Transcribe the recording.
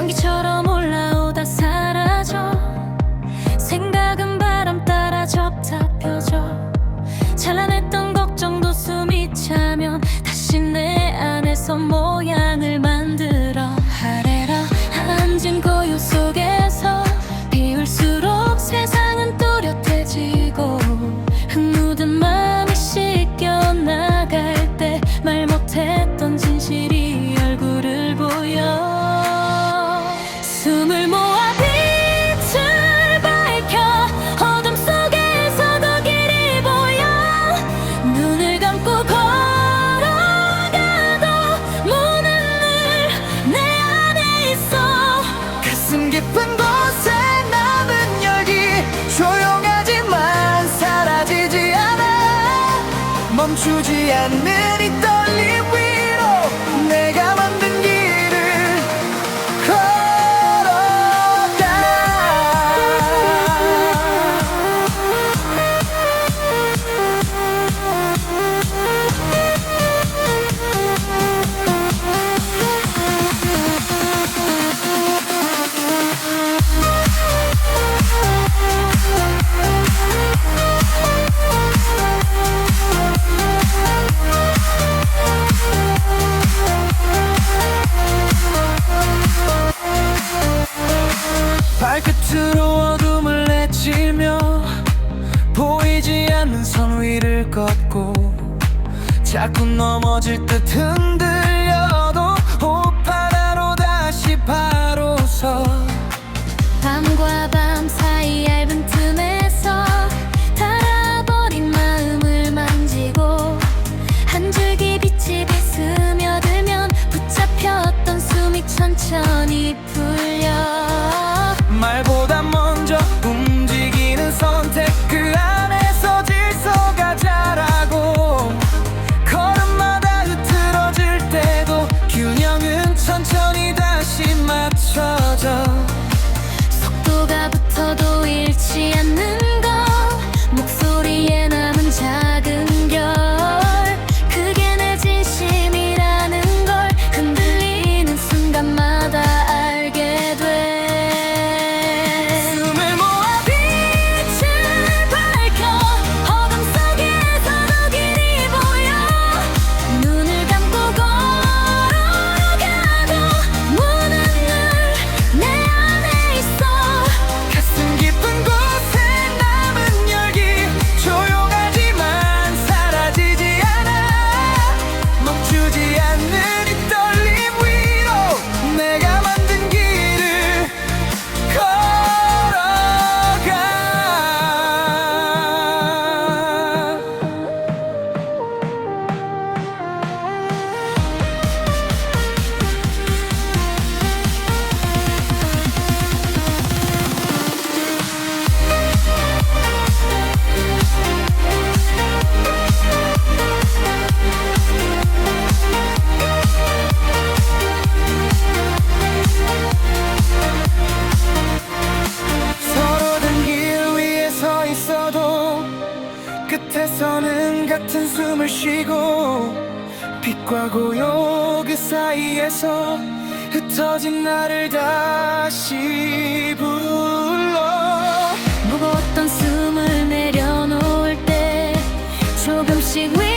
연기처럼 올라오다 사라져. 생각은 바람 따라 접다 펴져. 찬란했던 걱정도 숨이 차면 다시 내 안에서 모양을 멈추지 않는 이 떠. 자꾸 넘어질 듯 흔들려도 호파나로 다시 바로 서. 밤과 밤 사이 얇은 틈에서 달아버린 마음을 만지고 한 줄기 빛이 스며들면 붙잡혔던 숨이 천천히 풀려. 변치 않는 and 끝에서는 같은 숨을 쉬고 빛과 고요 그 사이에서 흩어진 나를 다시 불러. 무거웠던 숨을 내려놓을 때 조금씩 위